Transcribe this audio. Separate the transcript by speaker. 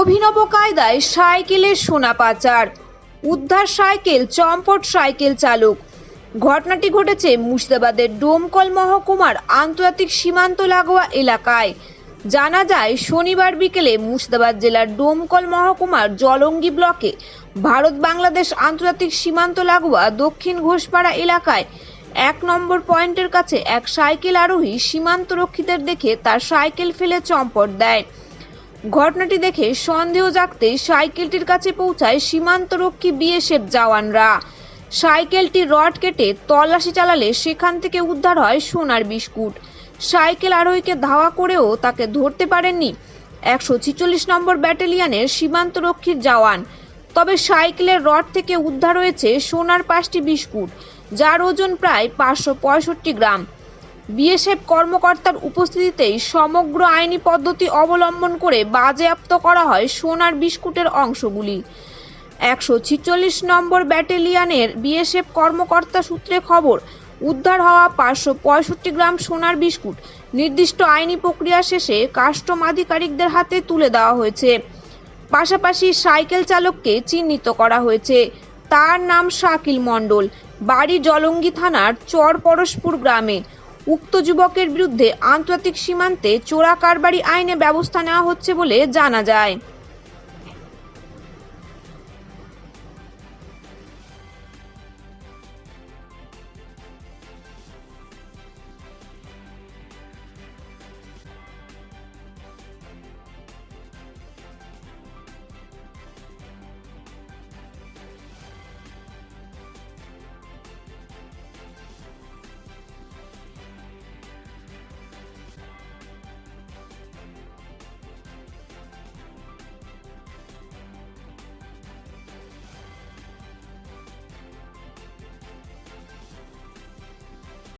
Speaker 1: অভিনব কায়দায় সাইকেলের সোনা পাচার। উদ্ধার সাইকেল, চম্পট সাইকেল চালক। ঘটনাটি ঘটেছে মুর্শিদাবাদের ডোমকল মহকুমার আন্তর্জাতিক সীমান্ত লাগোয়া এলাকায়। জানা যায়, শনিবার বিকেলে মুর্শিদাবাদ জেলার ডোমকল মহকুমার জলঙ্গি ব্লকে ভারত বাংলাদেশ আন্তর্জাতিক সীমান্ত লাগোয়া দক্ষিণ ঘোষপাড়া এলাকায় এক নম্বর পয়েন্টের কাছে এক সাইকেল আরোহী সীমান্ত রক্ষীদের দেখে তার সাইকেল ফেলে চম্পট দেয়। ঘটনাটি দেখে সন্দেহ জাগতে সাইকেলটির কাছে পৌঁছায় সীমান্তরক্ষী বিএসএফ জওয়ানরা। সাইকেলটি রড কেটে তল্লাশি চালালে সেখান থেকে উদ্ধার হয় সোনার বিস্কুট। সাইকেল আরোহীকে ধাওয়া করেও তাকে ধরতে পারেননি একশো ছিচল্লিশ নম্বর ব্যাটালিয়নের সীমান্তরক্ষীর জওয়ান। তবে সাইকেলের রড থেকে উদ্ধার হয়েছে সোনার পাঁচটি বিস্কুট, যার ওজন প্রায় পাঁচশো পঁয়ষট্টি গ্রাম। বিএসএফ কর্মকর্তার উপস্থিতিতেই সমগ্র আইনি পদ্ধতি অবলম্বন করে বাজেয়াপ্ত করা হয় সোনার বিস্কুটের অংশগুলি। একশো ছিচল্লিশ নম্বর ব্যাটেলিয়ানের বিএসএফ কর্মকর্তা সূত্রে খবর, উদ্ধার হওয়া পাঁচশো পঁয়ষট্টি গ্রাম সোনার বিস্কুট নির্দিষ্ট আইনি প্রক্রিয়া শেষে কাস্টম আধিকারিকদের হাতে তুলে দেওয়া হয়েছে। পাশাপাশি সাইকেল চালককে চিহ্নিত করা হয়েছে। তার নাম শাকিল মণ্ডল, বাড়ি জলঙ্গি থানার চর পরশপুর গ্রামে। উক্ত যুবকের বিরুদ্ধে আন্তর্জাতিক সীমান্তে চোরা কারবারি আইনে ব্যবস্থা নেওয়া হচ্ছে বলে জানা যায়।